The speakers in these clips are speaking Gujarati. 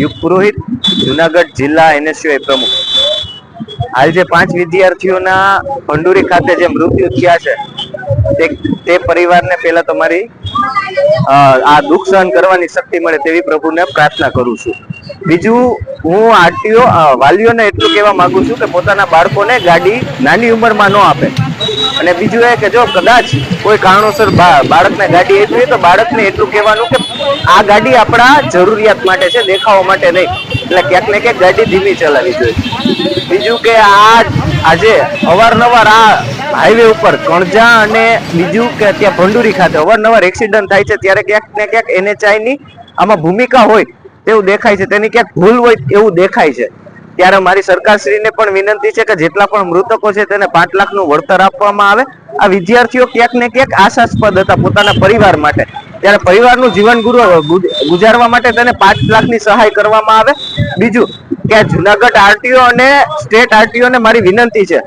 યુગ પુરોહિત, જુનાગઢ જિલ્લા એનએસયુઆઈ પ્રમુખ. હાલ જે પાંચ વિદ્યાર્થીઓના ભંડુરી ખાતે જે મૃત્યુ થયા છે, તે પરિવારને પહેલા તમારી આ દુઃખ સહન કરવાની શક્તિ મળે તેવી પ્રભુને પ્રાર્થના કરું છું. બીજું, હું આરટીઓ વાલીઓને એટલું કહેવા માંગુ છું કે પોતાના બાળકોને ગાડી નાની ઉંમરમાં ન આપે. અને બીજું એ કે જો કદાચ કોઈ કારણોસર બાળકને ગાડી એટલી તો બાળકને એટલું કહેવાનું કે આ ગાડી આપણા જરૂરિયાત માટે છે, દેખાવા માટે નહીં. એટલે ક્યાંક ને ક્યાંક ગાડી ધીમી ચલાવી જોઈએ. બીજું કે આ આજે અવારનવાર આ હાઈવે ઉપર કણજા અને બીજું કે ત્યાં ભંડુરી ખાતે અવારનવાર એક્સિડન્ટ થાય છે, ત્યારે ક્યાંક ને ક્યાંક NHI ની આમાં ભૂમિકા હોય તેવું દેખાય છે, તેની ક્યાંક ભૂલ હોય એવું દેખાય છે. ત્યારે મારી સરકારશ્રીને પણ વિનંતી છે કે જેટલા પણ મૃતકો છે, તેને પાંચ લાખનું વળતર આપવામાં આવે. આ વિદ્યાર્થીઓ ક્યાંક ને ક્યાંક આશાસ્પદ હતા પોતાના પરિવાર માટે. ત્યારે પરિવારનું જીવન ગુરુ- ગુજારવા માટે તેને પાંચ લાખની સહાય કરવામાં આવે. બીજું કે જુનાગઢ આરટીઓ અને સ્ટેટ આરટીઓ ને મારી વિનંતી છે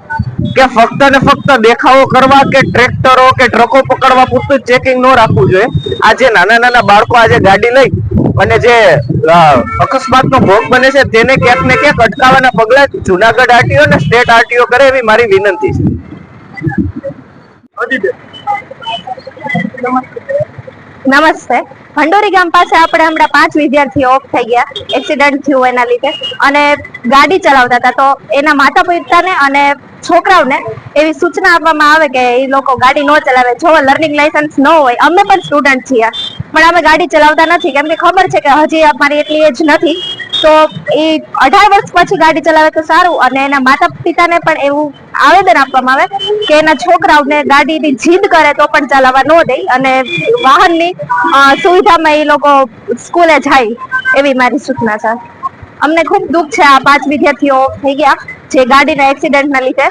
કે ફક્ત ને ફક્ત દેખાવો કરવા કે ટ્રેક્ટરો કે ટ્રકો પકડવા પૂરતું ચેકિંગ ન રાખવું જોઈએ. આજે નાના નાના બાળકો આજે ગાડી લઈ અને જે અકસ્માત અકસ્માતનો ભોગ બને છે તેને ક્યાંક ને ક્યાંક અટકાવવાના પગલે જુનાગઢ આરટીઓ અને સ્ટેટ આરટીઓ કરે એવી મારી વિનંતી છે. નમસ્તે. ભંડોરી ગામ પાસે આપણે હમણાં પાંચ વિદ્યાર્થીઓ ઓફ થઈ ગયા. એક્સિડન્ટ થયું એના લીધે. અને ગાડી ચલાવતા હતા. તો એના માતા પિતાને અને છોકરાઓને એવી સૂચના આપવામાં આવે કે એ લોકો ગાડી ન ચલાવે. જો લર્નિંગ લાયસન્સ ન હોય, અમે પણ સ્ટુડન્ટ છીએ. પણ અમે ગાડી ચલાવતા નથી. કેમ કે ખબર છે કે હજી અમારી એટલી એજ નથી. તો એ અઢાર વર્ષ પછી ગાડી ચલાવે તો સારું. અને એના માતા પિતાને પણ એવું આવેદન આપવામાં આવે કે એના છોકરાઓને ગાડીની જીદ કરે તો પણ ચલાવવા ન દે અને વાહનની સુવિધામાં એ લોકો સ્કૂલે જાય એવી મારી સૂચના છે. અમને ખૂબ દુઃખ છે આ પાંચ વિદ્યાર્થીઓ થઈ ગયા જે ગાડીના એક્સિડન્ટના લીધે.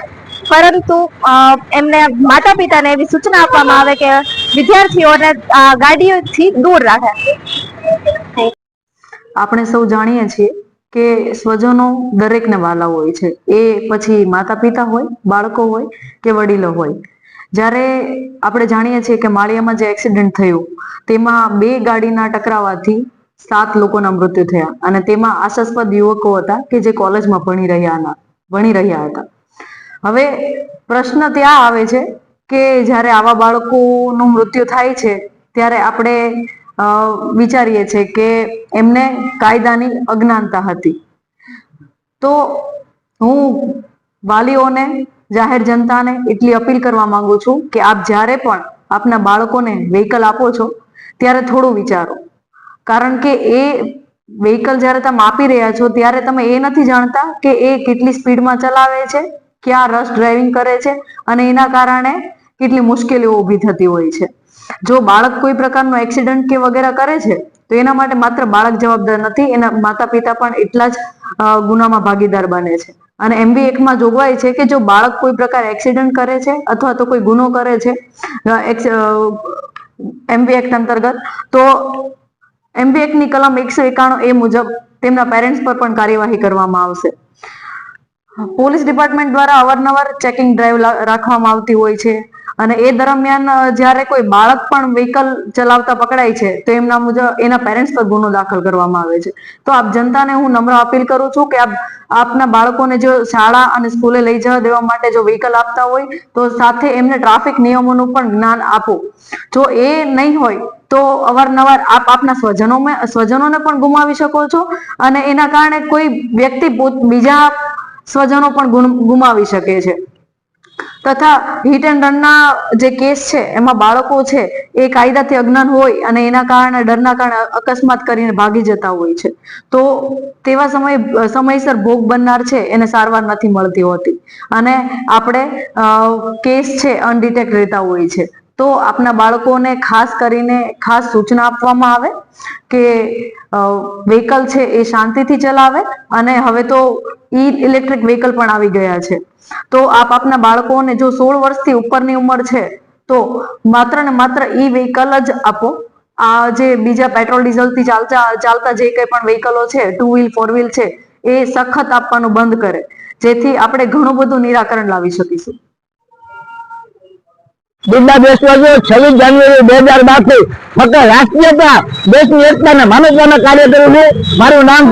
પરંતુ એમને માતા પિતાને એવી સૂચના આપવામાં આવે કે વિદ્યાર્થીઓને ગાડીઓથી દૂર રાખે. આપણે સૌ જાણીએ છીએ કે સ્વજનો દરેકને વાલા હોય છે. એ પછી માતા પિતા હોય, બાળકો હોય કે વડીલો હોય. જ્યારે આપણે જાણીએ છીએ કે માળિયામાં જે એક્સિડન્ટ થયું, તેમાં બે ગાડીના ટકરાવાથી સાત લોકોના મૃત્યુ થયા અને તેમાં આશાસ્પદ યુવકો હતા કે જે કોલેજમાં ભણી રહ્યા ભણી રહ્યા હતા. હવે પ્રશ્ન ત્યાં આવે છે કે જ્યારે આવા બાળકોનું મૃત્યુ થાય છે, ત્યારે આપણે વિચારીએ છીએ કે એમને કાયદાની અજ્ઞાનતા હતી. તો હું વાલીઓને, જાહેર જનતાને એટલી અપીલ કરવા માંગુ છું કે આપ જ્યારે પણ આપના બાળકોને વ્હીકલ આપો છો, ત્યારે થોડું વિચારો. કારણ કે એ વ્હીકલ જ્યારે તમે આપી રહ્યા છો, ત્યારે તમે એ નથી જાણતા કે એ કેટલી સ્પીડમાં ચલાવે છે, ક્યાં રશ ડ્રાઇવિંગ કરે છે અને એના કારણે કેટલી મુશ્કેલીઓ ઊભી થતી હોય છે. જો બાળક કોઈ પ્રકારનો એક્સિડન્ટ કે વગેરે કરે છે, તો એના માટે માત્ર બાળક જવાબદાર નથી, એના માતા પિતા પણ એટલા જ ગુનામાં ભાગીદાર બને છે. અને એમબી એકમાં જોગવાઈ છે કે જો બાળક કોઈ પ્રકાર એક્સિડન્ટ કરે છે અથવા તો કોઈ ગુનો કરે છે એમબી એક્ટ અંતર્ગત, તો એમબી એક્ટની કલમ એકસો એકાણું એ મુજબ તેમના પેરેન્ટ્સ પર પણ કાર્યવાહી કરવામાં આવશે. પોલીસ ડિપાર્ટમેન્ટ દ્વારા અવારનવાર ચેકિંગ ડ્રાઈવ રાખવામાં આવતી હોય છે. અને એ દરમિયાન જ્યારે કોઈ બાળક પણ વ્હીકલ ચલાવતા પકડાય છે, તો એમના મુજબ એના પેરેન્ટ્સ પર ગુનો દાખલ કરવામાં આવે છે. તો આપ જનતાને હું નમ્ર અપીલ કરું છું કે આપ, આપના બાળકોને જો શાળા અને સ્કૂલે લઈ જવા દેવા માટે જો વ્હીકલ આપતા હોય, તો સાથે એમને ટ્રાફિક નિયમોનું પણ જ્ઞાન આપો. જો એ નહીં હોય, તો અવારનવાર આપ આપના સ્વજનોમાં, સ્વજનોને પણ ગુમાવી શકો છો અને એના કારણે કોઈ વ્યક્તિ બીજા સ્વજનો પણ ગુમાવી શકે છે. તથા હિટ એન્ડ રનના જે કેસ છે, એમાં બાળકો છે, એ કાયદાથી અજ્ઞાન હોય અને એના કારણે, ડરના કારણે અકસ્માત કરીને ભાગી જતા હોય છે. તો તેવા સમયે, સમયસર ભોગ બનનાર છે, એને સારવાર નથી મળતી હોતી. અને આપણે કેસ છે, અનડિટેક્ટ રહેતા હોય છે. તો આપના બાળકોને ખાસ કરીને, ખાસ સૂચના આપવામાં આવે કે વ્હીકલ છે, એ શાંતિથી ચલાવે અને હવે તો ઈ ઇલેક્ટ્રિક વ્હીકલ પણ આવી ગયા છે. તો આપ આપના બાળકોને જો સોળ વર્ષથી ઉપરની ઉંમર છે, તો માત્ર ને માત્ર ઈ વ્હીકલ જ આપો. આ જે બીજા પેટ્રોલ ડીઝલથી ચાલતા ચાલતા જે કંઈ પણ વ્હીકલો છે ટુ વ્હીલ ફોર વ્હીલ છે, એ સખત આપવાનું બંધ કરે. જેથી આપણે ઘણું બધું નિરાકરણ લાવી શકીશું. બિરલા દેશવાસીઓ છવ્વીસ જાન્યુઆરી બે હજાર માનવતાના કાર્ય કરું મારું નામ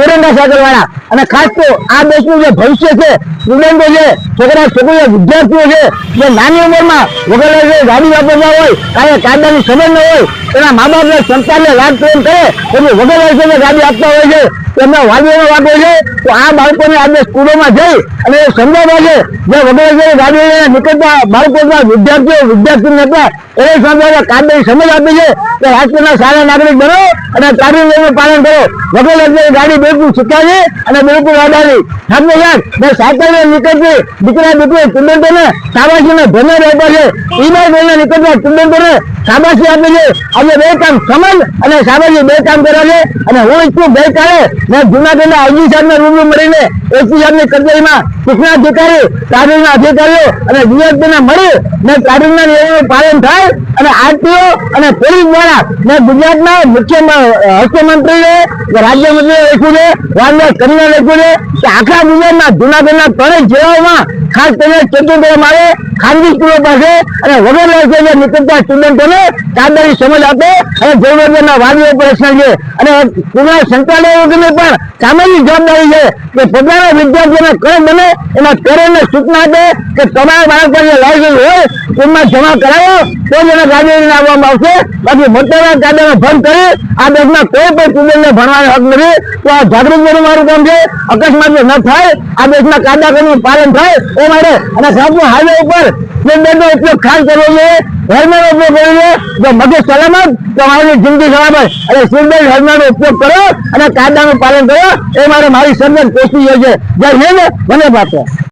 તિરંગા સાગરવાળા. અને ખાસ તો આ દેશનું જે ભવિષ્ય છે સ્ટુડન્ટો છે, છોકરા, છોકરીઓ, વિદ્યાર્થીઓ છે, જે નાની ઉંમરમાં વગર લાગે ગાડી વાપરતા હોય, કાંઈ કાયદાની સમજ ન હોય, એના મા બાપને સંતાનને લાભ પ્રેમ કરે એટલે વગર ગાડી આપતા હોય છે. તેમના વાલીઓનો વાંધો છે તો આ બાળકોને આજે સ્કૂલોમાં જઈ અને એ સમજાવવા છે. જે વગેરે ગાડીઓ નીકળતા બાળકોના વિદ્યાર્થીઓ વિદ્યાર્થી હતા, એ સમજાવવા કાયદાની સમજ આપી છે કે રાજકોટના સારા નાગરિક બનો અને નિયમનું પાલન કરો. વગેરે ગાડી બિલકુલ શીખાવી અને બિલકુલ વાડાવી સાથે સાથ મેં સાયકલને નીકળતી દીકરા દીકરી સ્ટુડન્ટોને શાબાશીને ભને રહેતા છે. ઈ બાર લઈને નીકળતા સ્ટુડન્ટોને શાબાશી આપે છે આજે બે કામ સમજ અને શાબાશી બે કામ કરવા છે. અને હું ઈચ્છું ગઈકાલે મેં જુનાગઢના અરજી સાહેબને રૂબરૂ મળીને એસપી સાહેબની કચેરીમાં સૂચના અધિકારી તાલીમના અધિકારીઓ અને ડીએસપીને મળી ને તાલીમના નિયમોનું પાલન થાય અને આરટીઓ અને પોલીસ દ્વારા મેં ગુજરાતના મુખ્ય હસ્તમંત્રીએ રાજ્યમંત્રીને લખ્યું છે વાનરાજ કન્યા લખ્યું છે કે આખા ગુજરાતના જુનાગઢના ત્રણેય જિલ્લાઓમાં ખાસ કરીને ચેકિંગ મારે ખાનગી સ્કૂલો પાસે અને વગર લાયસન્સે નીકળતા સ્ટુડન્ટોને કાયદાની સમજ આપે અને જરૂરિયાતના વાલીઓ પર રક્ષણ છે. અને સ્કૂલના સંચાલકોની પણ સામાજિક જવાબદારી છે કે પોતાના વિદ્યાર્થીઓને કઈ બને એમાં પેરેન્ટને સૂચના આપે કે તમારા બાળક પર લાયસન્સ હોય, સ્કૂલમાં જમા કરાવો, તો જ એને ગાડી લાવવામાં આવશે. બાકી મોટાના કાયદાનો ભંગ કરી, આ દેશમાં કોઈ પણ સ્ટુડન્ટને ભણવાનો હક નથી. તો આ જાગૃત કરવું મારું કામ છે. અકસ્માત ન થાય. આ દેશના કાયદા કાનૂનનું પાલન થાય. એ માટે અને સાતમો હાઈવે ઉપર નો ઉપયોગ ખાસ કરવો જોઈએ હેલ્મેટ ઉપયોગ કરવો જોઈએ. જો મગજ સલામત, તો મારી જિંદગી સલામત. અને સીટ હેલ્મેટનો ઉપયોગ કરો અને કાયદાનું પાલન કરો. એ મારે મારી સર્જન કોશિશ છે જય હિન્દ મને પાત્ર